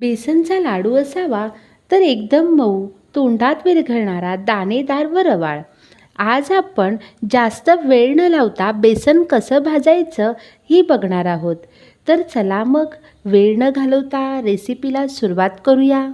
बेसनचा लाडू असावा तर एकदम मऊ तोंडात विरघळणारा दाणेदार व रवाळ आज आपण जास्त वेळ न लावता बेसन कसं भाजायचं हे बघणार आहोत. तर चला मग वेळ न घालवता रेसिपीला सुरुवात करूया.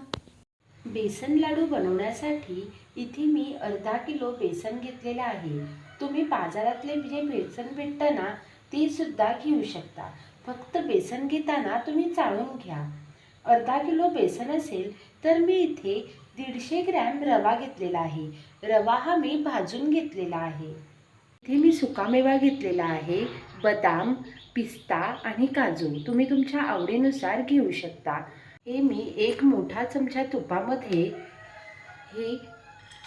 बेसन लाडू बनवण्यासाठी इथे मी अर्धा किलो बेसन घेतलेलं आहे. तुम्ही बाजारातले जे बेसन भेटतं ना ते सुद्धा घेऊ शकता. फक्त बेसन घेताना तुम्ही चाळून घ्या. अर्धा किलो बेसन असेल तर मी इथे दीडशे ग्रॅम रवा घेतलेला आहे. रवा हा मी भाजून घेतलेला आहे. इथे मी सुकामेवा घेतलेला आहे बदाम पिस्ता आणि काजू. तुम्ही तुमच्या आवडीनुसार घेऊ शकता. हे मी एक मोठा चमचा तुपामध्ये हे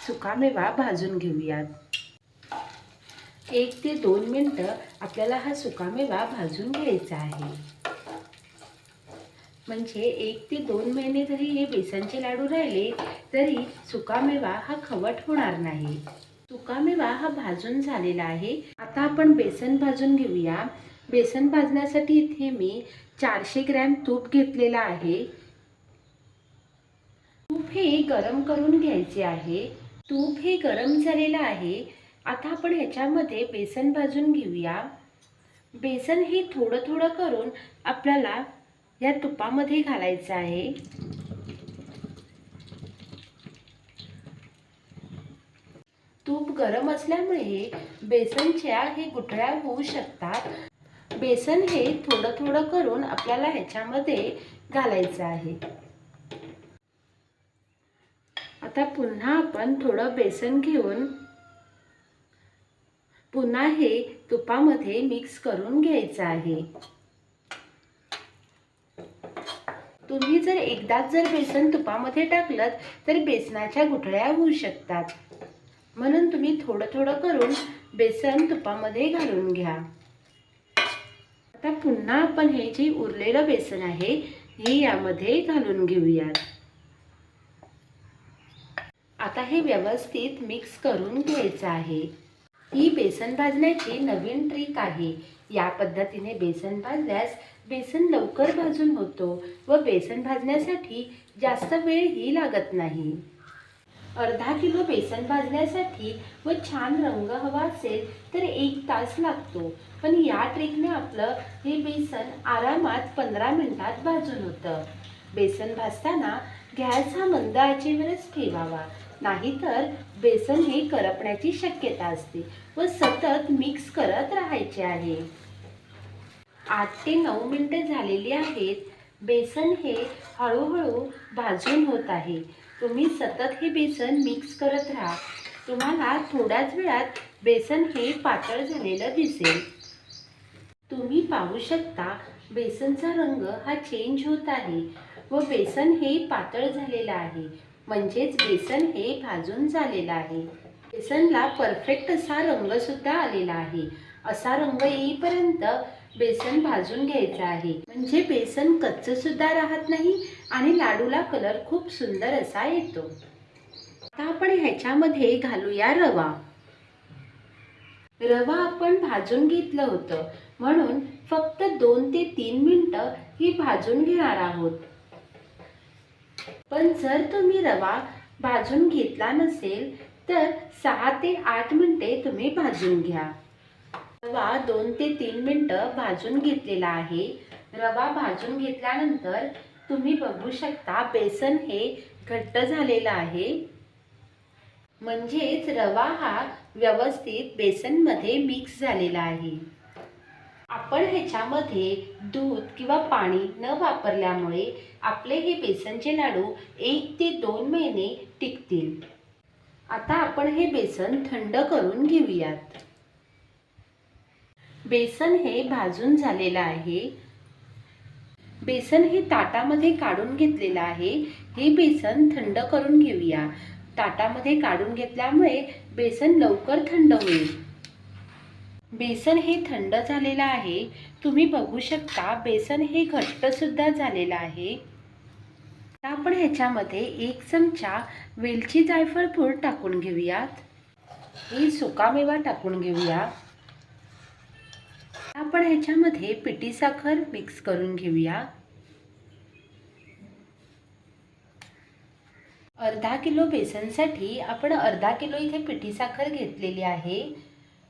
सुकामेवा भाजून घेऊयात. एक ते दोन मिनटं आपल्याला हा सुकामेवा भाजून घ्यायचा आहे. म्हणजे एक ते दोन महिने जरी हे बेसनचे लाडू राहिले तरी सुकामेवा हा खवट होणार नाही. सुकामेवा हा भाजून झालेला आहे. आता आपण बेसन भाजून घेऊया. बेसन भाजण्यासाठी इथे मी चारशे ग्रॅम तूप घेतलेला आहे. तूप हे गरम करून घ्यायचे आहे. तूप हे गरम झालेलं आहे. आता आपण ह्याच्यामध्ये बेसन भाजून घेऊया. बेसन हे थोडं थोडं करून आपल्याला या तुपामध्ये घालायचं आहे. तूप गरम असल्यामुळे बेसनच्या हे गुठळ्या होऊ शकतात. बेसन हे थोडं थोडं करून आपल्याला ह्याच्यामध्ये घालायचं आहे. आता पुन्हा आपण थोडं बेसन घेऊन पुन्हा हे तुपामध्ये मिक्स करून घ्यायचं आहे. तुम्ही जर एकदाच जर बेसन तुपामध्ये टाकलं तर बेसनाच्या गुठळ्या होऊ शकतात. म्हणून तुम्ही थोडं थोडं करून बेसन तुपामध्ये घालून घ्या. आता पुन्हा आपण हे जे उरलेलं बेसन आहे हे यामध्ये घालून घेऊयात. आता हे व्यवस्थित मिक्स करून घ्यायचं आहे. ही बेसन भाजण्याची नवीन ट्रिक आहे. या पद्धतीने बेसन भाजल्यास बेसन लवकर भाजून होतो व बेसन भाजण्यासाठी जास्त वेळही लागत नाही. अर्धा किलो बेसन भाजण्यासाठी व छान रंग हवा असेल तर एक तास लागतो. पण या ट्रिकने आपलं हे बेसन आरामात पंधरा मिनटात भाजून होतं. बेसन भाजताना गॅस हा मंद आचेवरच ठेवावा. नाहीतर बेसन हे करपण्याची शक्यता असते व सतत मिक्स करत राहायचे आहे. आठ ते नऊ मिनटे झालेली आहेत. बेसन हे हळूहळू भाजून होत आहे. तुम्ही सतत हे बेसन मिक्स करत राहा. तुम्हाला थोड्याच वेळात बेसन हे पातळ झालेलं दिसेल. तुम्ही पाहू शकता बेसनचा रंग हा चेंज होत आहे व बेसन हे पातळ झालेलं आहे. म्हणजेच बेसन हे भाजून झालेलं आहे. बेसनला परफेक्ट असा रंगसुद्धा आलेला आहे. असा रंग येईपर्यंत बेसन भाजून घ्यायचं आहे. म्हणजे बेसन कच्चं सुद्धा राहत नाही आणि लाडूला कलर खूप सुंदर असा येतो. आता आपण ह्याच्यामध्ये घालूया रवा. रवा आपण भाजून घेतलं होतं. म्हणून फक्त दोन ते तीन मिनटं ही भाजून घेणार आहोत. पण जर तुम्ही रवा भाजून घेतला नसेल तर सहा ते आठ मिनिटे तुम्ही भाजून घ्या. रवा दोन ते तीन मिनटं भाजून घेतलेला आहे. रवा भाजून घेतल्यानंतर तुम्ही बघू शकता बेसन हे घट्ट झालेलं आहे. म्हणजेच रवा हा व्यवस्थित बेसनमध्ये मिक्स झालेला आहे. आपण ह्याच्यामध्ये दूध किंवा पाणी न वापरल्यामुळे आपले हे बेसनचे लाडू एक ते दोन महिने टिकतील. आता आपण हे बेसन थंड करून घेऊयात. बेसन हे भाजून झालेलं आहे. बेसन हे ताटामध्ये काढून घेतलेलं आहे. हे बेसन थंड करून घेऊया. ताटामध्ये काढून घेतल्यामुळे बेसन लवकर थंड होईल. बेसन हे थंड झालेलं आहे. तुम्ही बघू शकता बेसन हे घट्टसुद्धा झालेलं आहे. आता आपण ह्याच्यामध्ये एक चमचा वेलची जायफळ पूड टाकून घेऊयात. हे सुकामेवा टाकून घेऊया. आपण ह्याच्यामध्ये पिटी साखर मिक्स करून घेऊया. अर्धा किलो बेसनसाठी आपण अर्धा किलो इथे पिठी साखर घेतलेली आहे.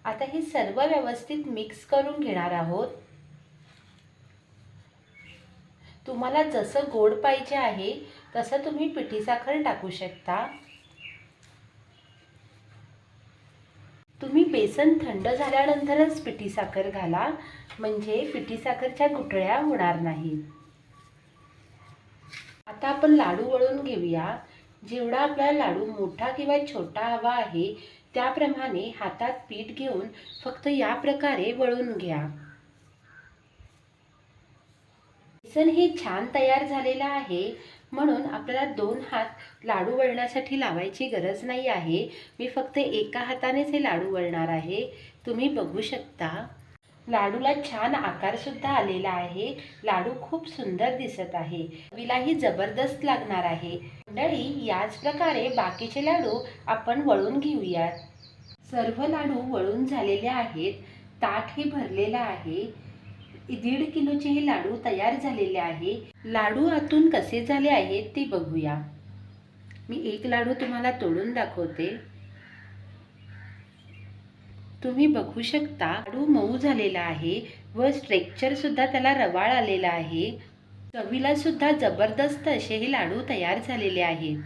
आता हे सर्व व्यवस्थित मिक्स करून घेणार आहोत. तुम्हाला जसं गोड पाहिजे आहे तसं तुम्ही पिठी साखर टाकू शकता तुम्ही बेसन थंड झाल्यानंतरच पिठी साखर घाला म्हणजे पिठी साखरच्या गुठळ्या होणार नाही आता आपण लाडू वळून घेऊया. जेवढा आपला लाडू मोठा किंवा छोटा हवा आहे त्याप्रमाणे हातात पीठ घेऊन फक्त या प्रकारे वळून घ्या. बेसन हे छान तयार झालेलं आहे. म्हणून आपल्याला दोन हात लाडू वळण्यासाठी लावायची गरज नाही आहे. मी फक्त एका हातानेच हे लाडू वळणार आहे. तुम्ही बघू शकता. लाडूला छान आकार सुद्धा आलेला आहे. लाडू खूप सुंदर दिसत आहे. चवीलाही जबरदस्त लागणार आहे. मंडळी याच प्रकारे बाकीचे लाडू आपण वळून घेऊयात. सर्व लाडू वळून झालेले आहेत. ताट हे भरलेलं आहे. दीड किलोचे हे लाडू तयार झालेले आहे. लाडू आतून कसे झाले आहेत ते बघूया. मी एक लाडू तुम्हाला तोडून दाखवते. तुम्ही बघू शकता लाडू मऊ झालेला आहे व स्ट्रेक्चर सुद्धा त्याला रवाळ आलेला आहे. चवीला सुद्धा जबरदस्त असे हे लाडू तयार झालेले आहेत.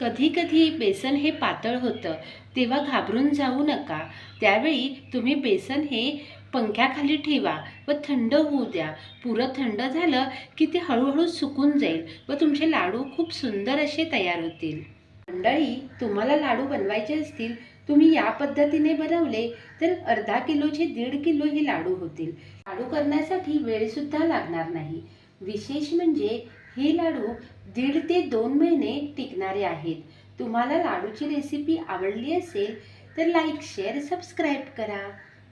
कधी कधी बेसन हे पातळ होतं तेव्हा घाबरून जाऊ नका. त्यावेळी तुम्ही बेसन हे पंख्याखाली ठेवा व थंड होऊ द्या. पुरं थंड झालं की ते हळूहळू सुकून जाईल व तुमचे लाडू खूप सुंदर असे तयार होतील. मंडळी तुम्हाला लाडू बनवायचे असतील तुम्ही या पद्धतीने बनवले तर अर्धा किलोचे दीड किलो हे लाडू होतील. लाडू करण्यासाठी वेळसुद्धा लागणार नाही. विशेष म्हणजे हे लाडू दीड ते दोन महिने टिकणारे आहेत. तुम्हाला लाडूची रेसिपी आवडली असेल तर लाईक शेअर सबस्क्राईब करा.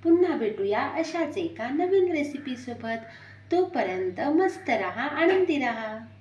पुन्हा भेटूया अशाच एका नवीन रेसिपीसोबत तोपर्यंत मस्त रहा आनंदी रहा.